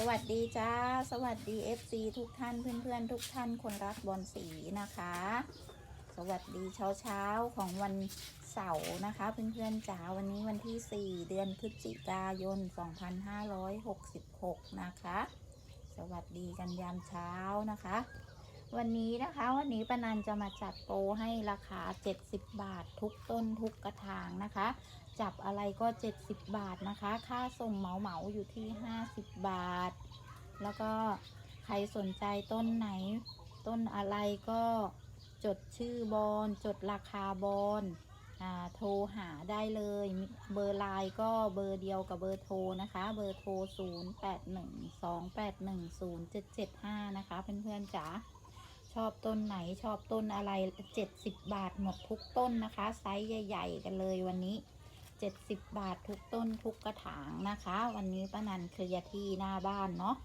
สวัสดีจ้า สวัสดี FC ทุกท่านเพื่อนๆ ทุกท่านคนรักบอลสีนะคะ สวัสดีเช้าเช้าๆของวันเสาร์นะคะเพื่อนๆจ๋าวันนี้วันที่ 4 เดือนพฤศจิกายน 2566 นะคะ สวัสดีกันยามเช้านะคะ วันนี้นะคะวันนี้ปานันจะมาจัดโปรให้ราคา 70 บาททุกต้นทุกกระถางนะคะ จับอะไรก็ 70 บาทนะคะ ค่าส่งเหมาเหมาอยู่ที่ 50 บาท แล้วก็ใครสนใจต้นไหน ต้นอะไรก็จดชื่อบอลจดราคาบอลโทรหาได้เลย เบอร์ไลน์ก็เบอร์เดียวกับเบอร์โทรนะคะ เบอร์โทร 0812810775 นะคะ เพื่อนๆจ๋าชอบต้นไหนชอบต้นอะไร 70 บาทหมดทุกต้นนะคะ ไซส์ใหญ่ ๆ กันเลยวันนี้ 70 บาททุกต้นทุกกระถางนะคะ วันนี้ป้านันเคลียร์ที่หน้าบ้านเนาะ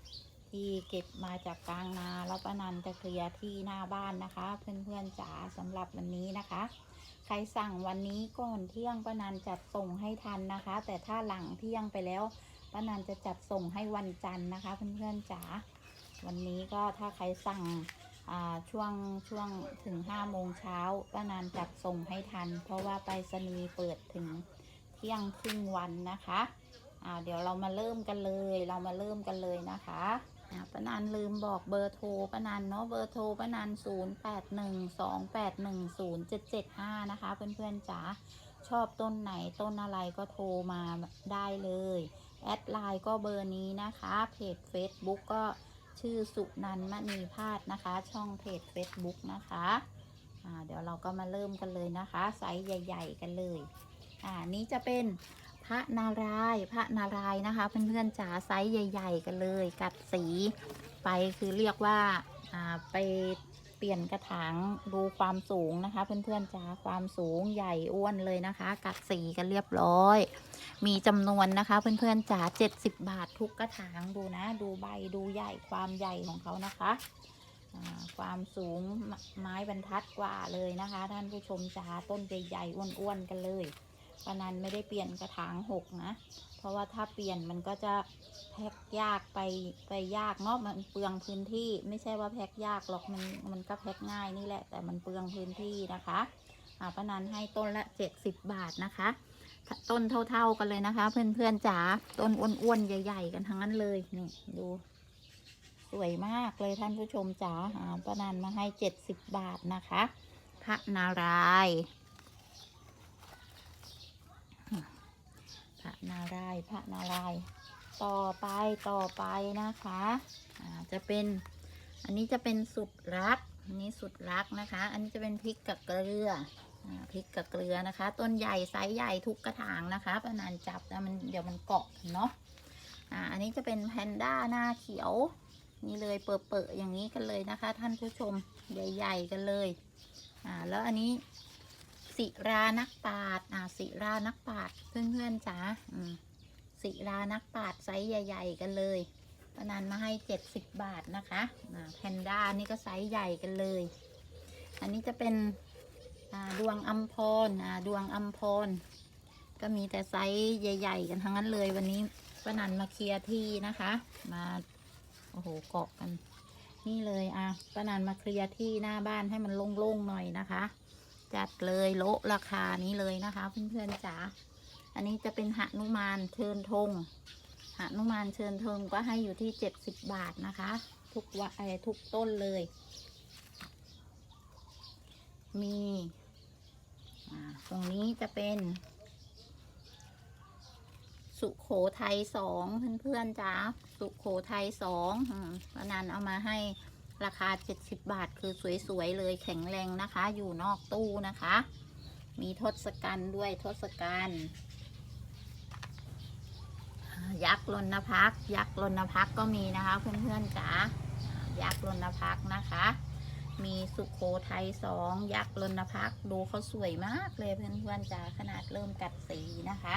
ที่เก็บมาจากกลางนาแล้วป้านันจะเคลียร์ที่หน้าบ้านนะคะ เพื่อนๆจ๋าสำหรับวันนี้นะคะ ใครสั่งวันนี้ก่อนเที่ยงป้านันจัดส่งให้ทันนะคะ แต่ถ้าหลังเที่ยงไปแล้วป้านันจะจัดส่งให้วันจันทร์นะคะ เพื่อนๆจ๋าวันนี้ก็ถ้าใครสั่งช่วงช่วงถึงห้าโมงเช้าป้านานจัดส่งให้ทัน เพราะว่าไปรษณีย์เปิดถึง ที่ยงครึ่งวันนะคะอ่าเดี๋ยวเรามาเริ่มกันเลย เรามาเริ่มกันเลยนะคะอ่าป้านานลืมบอกเบอร์โทรป้านานเนาะเบอร์โทรป้านาน0 8 1 2 8 1 0 7 7 5 นะคะ เพื่อนๆจ๋าชอบต้นไหนต้นอะไรก็โทรมาได้เลย แอดไลน์ก็เบอร์นี้นะคะ เพจ Facebook ก็ชื่อสุนันมณีพาดนะคะ ช่องเพจ Facebook นะคะอ่าเดี๋ยวเราก็มาเริ่มกันเลยนะคะ ไซส์ใหญ่ ๆ กันเลย อ่านี้จะเป็นพระนารายพระนารายนะคะ เพื่อนๆจ๋าไซส์ใหญ่ ๆ กันเลย กัดสีไปคือเรียกว่าอ่าไปเปลี่ยนกระถางดูความสูงนะคะ เพื่อนๆจ๋าความสูงใหญ่อ้วนเลยนะคะ กัดสีกันเรียบร้อย มีจำนวนนะคะ เพื่อนๆจ๋า70 บาททุกกระถางดูนะ ดูใบดูใหญ่ความใหญ่ของเขานะคะความสูงไมไม้บรรทัดกว่าเลยนะคะ ท่านผู้ชมจ๋าต้นใหญ่ๆอ้วนๆกันเลย ปานันไม่ได้เปลี่ยนกระถางหกนะ เพราะว่าถ้าเปลี่ยนมันก็จะแพ็คยากไปไปยากเนาะมันเปลืองพื้นที่ ไม่ใช่ว่าแพ็คยากหรอกมันมันก็แพ็คง่ายนี่แหละ แต่มันเปลืองพื้นที่นะคะอ่าปนันให้ต้นละ70บาทนะคะ ต้นเท่าๆกันเลยนะคะ เพื่อนๆจ๋าต้นอ้วนๆใหญ่ ๆ กันทั้งนั้นเลยนี่ดูสวยมากเลยท่านผู้ชมจ๋าอ่าป้านันมาให้เจ็ดสิบบาทนะคะ พระนารายณ์ พระนารายพระนารายต่อไปต่อไปนะคะอ่าจะเป็นอันนี้จะเป็นสุดรักอันนี้สุดรักนะคะ อันนี้จะเป็นพริกกับเกลืออ่าพริกกับเกลือนะคะ ต้นใหญ่ไซส์ใหญ่ทุกกระถางนะคะประนานจับแล้วมันเดี๋ยวมันเกาะเนาะอ่าอันนี้จะเป็นแพนด้าหน้าเขียว นี่เลยเปิดๆอย่างนี้กันเลยนะคะ ท่านผู้ชมใหญ่ ๆ กันเลยอ่าแล้วอันนี้ สิรานักปาดอ่าสิรานักปาดเพื่อนๆจ๋าอืมสิรานักปาดไซส์ใหญ่ ๆ กันเลยปนานมาให้เจ็ดสิบบาทนะคะแพนด้านี่ก็ไซส์ใหญ่กันเลย อันนี้จะเป็นดวงอัมพรอ่าดวงอัมพรก็มีแต่ไซส์ใหญ่ ๆ กันทั้งนั้นเลยวันนี้ปนันมาเคลียร์ที่นะคะ มาโอ้โหเกาะกัน นี่เลยอะปนันมาเคลียร์ที่หน้าบ้านให้มันโล่งๆหน่อยนะคะ จัดเลยโละราคานี้เลยนะคะ เพื่อนๆจ๋าอันนี้จะเป็นหนุมานเชิญธงหนุมานเชิญธงก็ให้อยู่ที่เจ็ดสิบบาทนะคะ ทุกวะทุกต้นเลย มีตรงนี้จะเป็น สุโขทัยสองเพื่อนๆจ้าสุโขทัยสองอืมป้านันเอามาให้ ราคา 70 บาทคือสวย ๆ เลยแข็งแรงนะคะ อยู่นอกตู้นะคะ มีทศกัณฐ์ด้วยทศกัณฐ์ยักษ์ลนพัก ยักษ์ลนพักก็มีนะคะ เพื่อนๆจ๋ายักษ์ลนพักนะคะ มีสุโขทัยสองยักษ์ลนพักดูเขาสวยมากเลยเพื่อนๆจ๋าขนาดเริ่มกัดสีนะคะ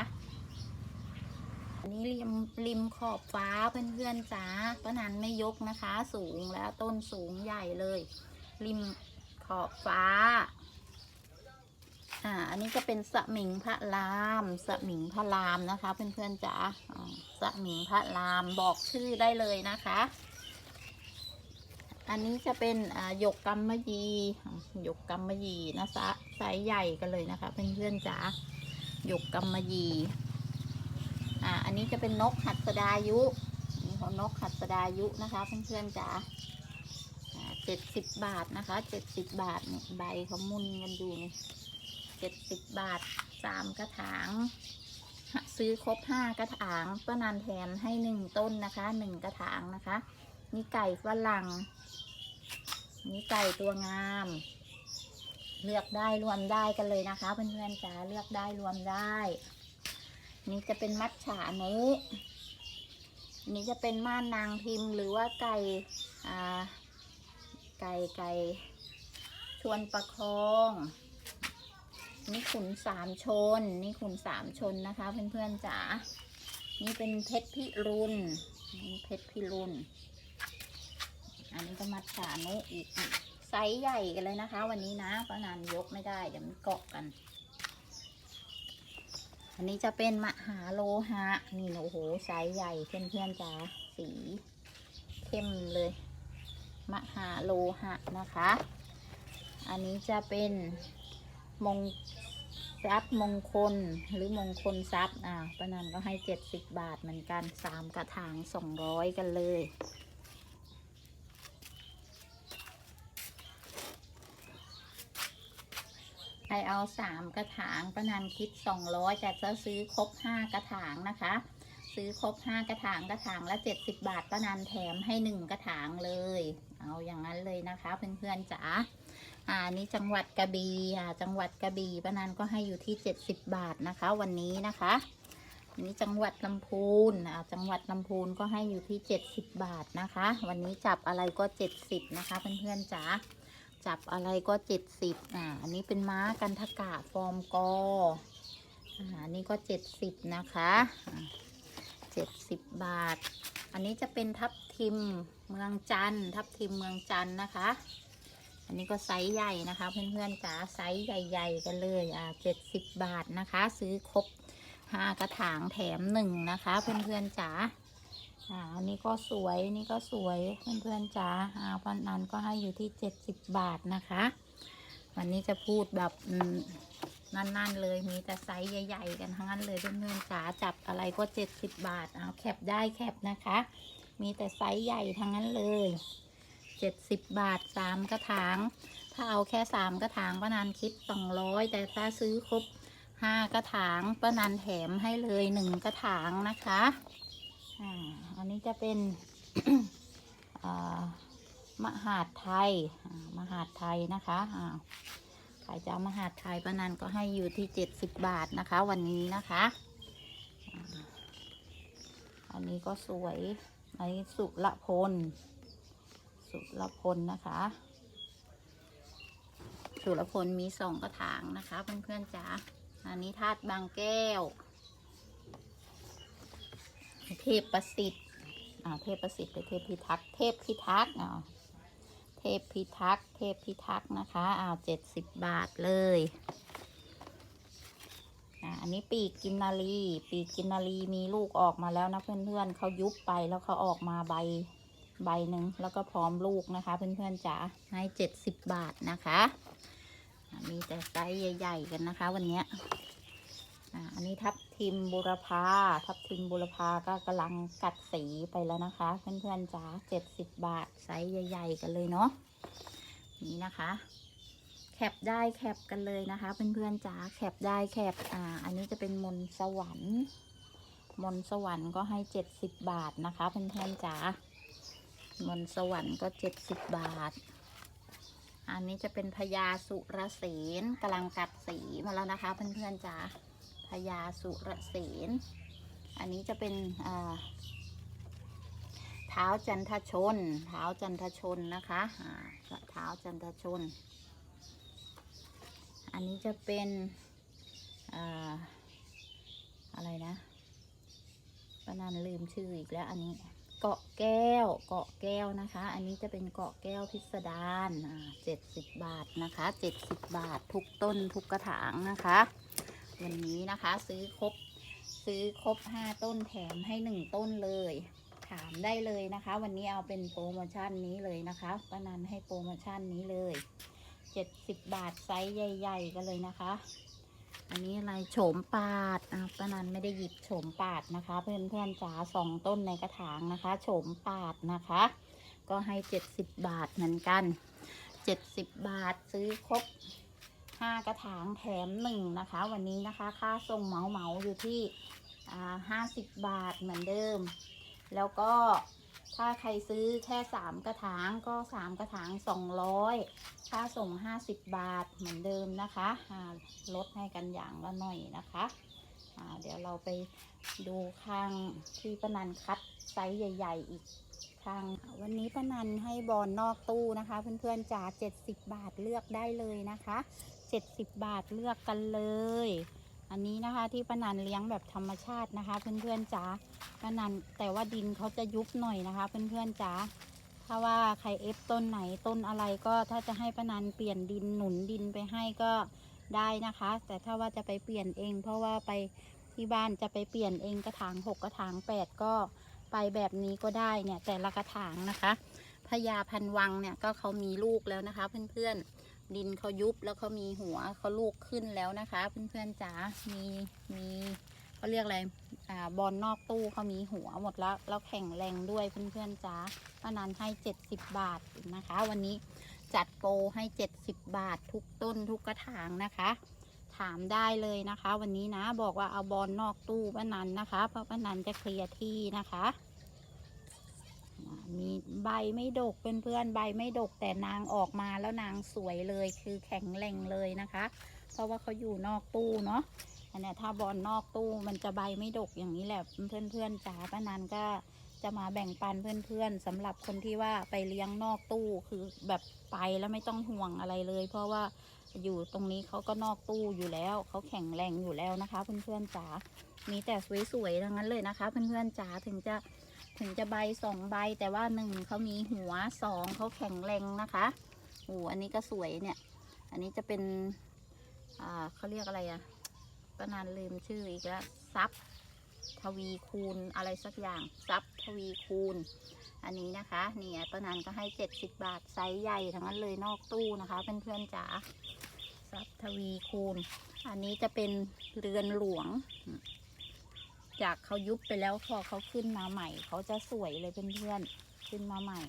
อันนี้ริมริมขอบฟ้าเพื่อนๆจ๋าป้านันไม่ยกนะคะ สูงแล้วต้นสูงใหญ่เลย ริมขอบฟ้า อ่า อันนี้จะเป็นสมิงพระรามสมิงพระรามนะคะ เพื่อนๆจ๋าสมิงพระรามบอกชื่อได้เลยนะคะ อันนี้จะเป็นหยกกำมะยีหยกกำมะยีนะซะไซส์ใหญ่กันเลยนะคะ เพื่อนๆจ๋าหยกกำมะยี อ่า อันนี้จะเป็นนกหัดสดายุนี่ของนกหัดสดายุนะคะเพื่อนๆจ๋าเจ็ดสิบบาทนะคะเจ็ดสิบบาทเนี่ยใบเขามุนกันอยู่นี่เจ็ดสิบบาทสามกระถาง ซื้อครบห้ากระถางป้านานแถมให้หนึ่งต้นนะคะหนึ่งกระถางนะคะ นี่ไก่ฝรั่งนี่ไก่ตัวงาม เลือกได้รวมได้กันเลยนะคะเพื่อนๆจ๋าเลือกได้รวมได้ นี่จะเป็นมัดฉานุนี่จะเป็นม่านนางพิมพ์หรือว่าไก่ไก่ไก่ชวนประคอง นี่ขุนสามชน นี่ขุนสามชนนะคะ เพื่อนๆจ๋า นี่เป็นเพชรพิรุณนี่เพชรพิรุณอันนี้ก็มัดสานุอีกไซส์ใหญ่กันเลยนะคะ วันนี้นะป้านานยกไม่ได้เดี๋ยวมันเกาะกัน อันนี้จะเป็นมหาโลหะ นี่โอ้โหไซส์ใหญ่เพื่อนๆจ๋าสีเข้มเลย มหาโลหะนะคะ อันนี้จะเป็นมงทรัพย์มงคลหรือมงคลทรัพย์อ่าป้านันก็ให้เจ็ดสิบบาทเหมือนกันสามกระถางสองร้อยกันเลย ใค รเอาสามกระถางป้านันคิดสองร้อยแต่จะซื้อครบห้ากระถางนะคะ ซื้อครบห้ากระถางกระถางละเจ็ดสิบบาทป้านันแถมให้หนึ่งกระถางเลย เอาอย่างนั้นเลยนะคะเพื่อนๆจ๋าอ่านี่จังหวัดกระบี่อ่าจังหวัดกระบี่ป้านันก็ให้อยู่ที่เจ็ดสิบบาทนะคะ วันนี้นะคะอันนี้จังหวัดลำพูนอ่าจังหวัดลำพูนก็ให้อยู่ที่เจ็ดสิบบาทนะคะ วันนี้จับอะไรก็เจ็ดสิบนะคะเพื่อนๆจ๋า จับอะไรก็เจ็ดสิบอ่าอันนี้เป็นม้ากันทกะฟอร์มกออ่าอันนี้ก็เจ็ดสิบนะคะเจ็ดสิบบาท อันนี้จะเป็นทับทิมเมืองจันทับทิมเมืองจันนะคะ อันนี้ก็ไซส์ใหญ่นะคะเพื่อนๆจ๋าไซส์ใหญ่ ๆ กันเลยอ่าเจ็ดสิบบาทนะคะ ซื้อครบห้ากระถางแถมหนึ่งนะคะ เพื่อนๆจ๋า อ่าอันนี้ก็สวยอันนี้ก็สวยเพื่อนๆจ๋าอ่าพันนันก็ให้อยู่ที่เจ็ดสิบบาทนะคะ วันนี้จะพูดแบบนั่นๆเลยมีแต่ไซส์ใหญ่ ๆ กันทั้งนั้นเลยเพื่อนๆจ๋าจับอะไรก็เจ็ดสิบบาทเอาแคปได้แคปนะคะ มีแต่ไซส์ใหญ่ทั้งนั้นเลยเจ็ดสิบบาทสามกระถาง ถ้าเอาแค่สามกระถางป้านันคิดสองร้อยแต่ถ้าซื้อครบห้ากระถางป้านันแถมให้เลยหนึ่งกระถางนะคะอ่า นนี้จะเป็นมหาดไทยมหาดไทยนะคะอ่าใครจะเอามหาดไทยป้านันก็ให้อยู่ที่เจ็ดสิบบาทนะคะ วันนี้นะคะ อันนี้ก็สวยอันนี้สุรพล สุรพลนะคะ สุรพลมีสองกระถางนะคะเพื่อนๆจ๋าอันนี้ธาตุบางแก้ว เทพประสิทธิ์ อ่าเทพประสิทธิ์หรือเทพพิทักษ์เทพพิทักษ์อ่าเทพพิทักษ์เทพพิทักษ์นะคะอ้าเจ็ดสิบบาทเลยอ่าอันนี้ปีกกินนารีปีกกินนารีมีลูกออกมาแล้วนะเพื่อนๆเขายุบไปแล้วเขาออกมาใบใบหนึ่งแล้วก็พร้อมลูกนะคะ เพื่อนๆจ๋าให้เจ็ดสิบบาทนะคะมีแต่ไซส์ใหญ่ ๆ กันนะคะ วันนี้อ่าอันนี้ทับ ทิมบุรพาทับทิมบุรพาก็กำลังกัดสีไปแล้วนะคะ เพื่อนๆจ๋าเจ็ดสิบบาทไซส์ใหญ่ ๆ กันเลยเนาะนี่นะคะ แคปได้แคปกันเลยนะคะ เพื่อนๆจ๋าแคปได้แคปอ่า อันนี้จะเป็นมนต์สวรรค์มนต์สวรรค์ก็ให้เจ็ดสิบบาทนะคะเพื่อนๆจ๋ามนต์สวรรค์ก็เจ็ดสิบบาท อันนี้จะเป็นพญาสุรเสนกำลังกัดสีมาแล้วนะคะเพื่อนๆจ๋า พญาสุรเสน อันนี้จะเป็นเท้าจันทชน เท้าจันทชนนะคะอ่าเท้าจันทชน อันนี้จะเป็นอะไรนะปานันลืมชื่ออีกแล้วอันนี้เกาะแก้วเกาะแก้วนะคะ อันนี้จะเป็นเกาะแก้วพิสดารเจ็ดสิบบาทนะคะเจ็ดสิบบาททุกต้นทุกกระถางนะคะ วันนี้นะคะ ซื้อครบซื้อครบห้าต้นแถมให้หนึ่งต้นเลย ถามได้เลยนะคะ วันนี้เอาเป็นโปรโมชั่นนี้เลยนะคะป้านันให้โปรโมชั่นนี้เลยเจ็ดสิบบาทไซส์ใหญ่ ๆ กันเลยนะคะ อันนี้อะไรโฉมปาดอะป้านันไม่ได้หยิบโฉมปาดนะคะ เพื่อนเพื่อนๆจ๋าสองต้นในกระถางนะคะโฉมปาดนะคะ ก็ให้เจ็ดสิบบาทเหมือนกันเจ็ดสิบบาทซื้อครบ ห้ากระถางแถมหนึ่งนะคะ วันนี้นะคะ ค่าส่งเหมาเหมาอยู่ที่ห้าสิบบาทเหมือนเดิม แล้วก็ถ้าใครซื้อแค่สามกระถางก็สามกระถางสองร้อยค่าส่งห้าสิบบาทเหมือนเดิมนะคะลดให้กันอย่างละหน่อยนะคะเดี๋ยวเราไปดูข้างที่ปนันคัดไซส์ใหญ่ ๆ อีกข้าง วันนี้ปนันให้บอลนอกตู้นะคะ เพื่อนๆจ๋า70 บาทเลือกได้เลยนะคะ 70 บาทเลือกกันเลย อันนี้นะคะที่ปนันเลี้ยงแบบธรรมชาตินะคะ เพื่อนๆจ๋าปะนันแต่ว่าดินเขาจะยุบหน่อยนะคะ เพื่อนๆจ๋าถ้าว่าใครเอฟต้นไหนต้นอะไรก็ถ้าจะให้ปะนันเปลี่ยนดินหนุนดินไปให้ก็ได้นะคะ แต่ถ้าว่าจะไปเปลี่ยนเอง เพราะว่าไปที่บ้านจะไปเปลี่ยนเองกระถางหกกระถางแปดก็ไปแบบนี้ก็ได้เนี่ยแต่ละกระถางนะคะพญาพันวังเนี่ยก็เขามีลูกแล้วนะคะเพื่อนๆ ดินเขายุบแล้วเขามีหัวเขาลูกขึ้นแล้วนะคะ เพื่อนๆจ๋า มีมีเขาเรียกอะไร อ่าบอลนอกตู้เขามีหัวหมดแล้วแล้วแข็งแรงด้วยเพื่อนๆจ้าป้านันให้ 70 บาทนะคะ วันนี้จัดโปรให้ 70 บาททุกต้นทุกกระถางนะคะ ถามได้เลยนะคะ วันนี้นะบอกว่าเอาบอลนอกตู้ป้านันนะคะ เพราะป้านันจะเคลียร์ที่นะคะ มีใบไม่ดกเพื่อนๆใบไม่ดกแต่นางออกมาแล้วนางสวยเลยคือแข็งแรงเลยนะคะ เพราะว่าเขาอยู่นอกตู้เนาะอันนี้ถ้าบอลนอกตู้มันจะใบไม่ดกอย่างนี้แหละเพื่อนๆจ๋าป้านันก็จะมาแบ่งปันเพื่อนๆสำหรับคนที่ว่าไปเลี้ยงนอกตู้คือแบบไปแล้วไม่ต้องห่วงอะไรเลย เพราะว่าอยู่ตรงนี้เขาก็นอกตู้อยู่แล้วเขาแข็งแรงอยู่แล้วนะคะ เพื่อนๆจ๋ามีแต่สวยๆทั้งนั้นเลยนะคะ เพื่อนๆจ๋าถึงจะ ถึงจะใบสองใบแต่ว่าหนึ่งเขามีหัวสองเขาแข็งแรงนะคะโอ้อันนี้ก็สวยเนี่ย อันนี้จะเป็น อ่าเขาเรียกอะไรอะป้านานลืมชื่ออีกแล้วซับทวีคูณอะไรสักอย่างซับทวีคูณ อันนี้นะคะเนี่ยป้านานก็ให้ 70 บาทไซส์ใหญ่ทั้งนั้นเลยนอกตู้นะคะเพื่อนๆจ๋าซับทวีคูณ อันนี้จะเป็นเรือนหลวง จากเขายุบไปแล้วพอเขาขึ้นมาใหม่ เขาจะสวยเลยเพื่อนๆขึ้นมาใหม่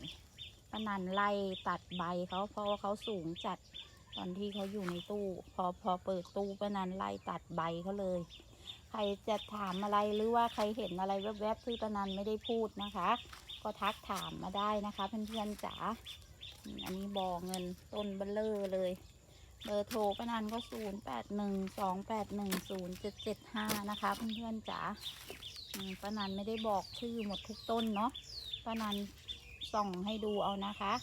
ป้านันไล่ตัดใบเขาเพราะว่าเขาสูงจัดตอนที่เขาอยู่ในตู้ พอพอเปิดตู้ป้านันไล่ตัดใบเขาเลย ใครจะถามอะไรหรือว่าใครเห็นอะไรแวบๆที่ป้านันไม่ได้พูดนะคะ ก็ทักถามมาได้นะคะ เพื่อนๆจ๋าอันนี้บอเงินต้นเบลเลอร์เลย เบอร์โทรป้านันก็ศูนย์แปดหนึ่งสองแปดหนึ่งศูนย์เจ็ดเจ็ดห้านะคะเพื่อนๆจ๋าป้านันไม่ได้บอกชื่อหมดทุกต้นเนาะป้านันส่องให้ดูเอานะคะ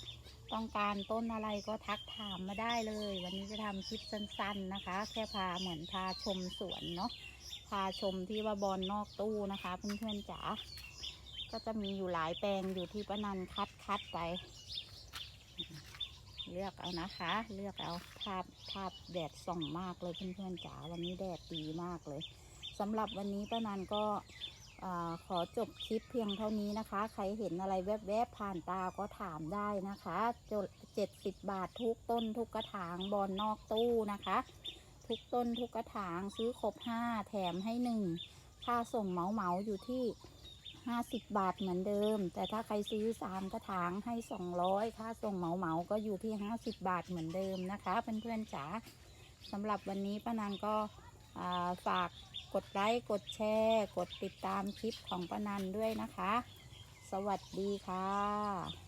ต้องการต้นอะไรก็ทักถามมาได้เลย วันนี้จะทำคลิปสั้น ๆนะคะ แค่พาเหมือนพาชมสวนเนาะพาชมที่ว่าบอลนอกตู้นะคะเพื่อนๆจ๋าก็จะมีอยู่หลายแปลงอยู่ที่ป้านันคัดคัดไป เลือกเอานะคะ เลือกเอาภาพภาพแดดส่องมากเลยเพื่อนๆจ๋าวันนี้แดดดีมากเลยสำหรับวันนี้ป้านันก็ขอจบคลิปเพียงเท่านี้นะคะ ใครเห็นอะไรแวบๆผ่านตาก็ถามได้นะคะเจ็ดสิบบาททุกต้นทุกกระถางบอลนอกตู้นะคะ ทุกต้นทุกกระถางซื้อครบห้าแถมให้หนึ่งค่าส่งเหมาเหมาอยู่ที่ ห้าสิบบาทเหมือนเดิม แต่ถ้าใครซื้อสามกระถางให้สองร้อยค่าส่งเหมาเหมาก็อยู่ที่ห้าสิบบาทเหมือนเดิมนะคะเพื่อนๆจ๋าสำหรับวันนี้ป้านันก็ฝากกดไลค์กดแชร์ กดติดตามคลิปของป้านันด้วยนะคะ สวัสดีค่ะ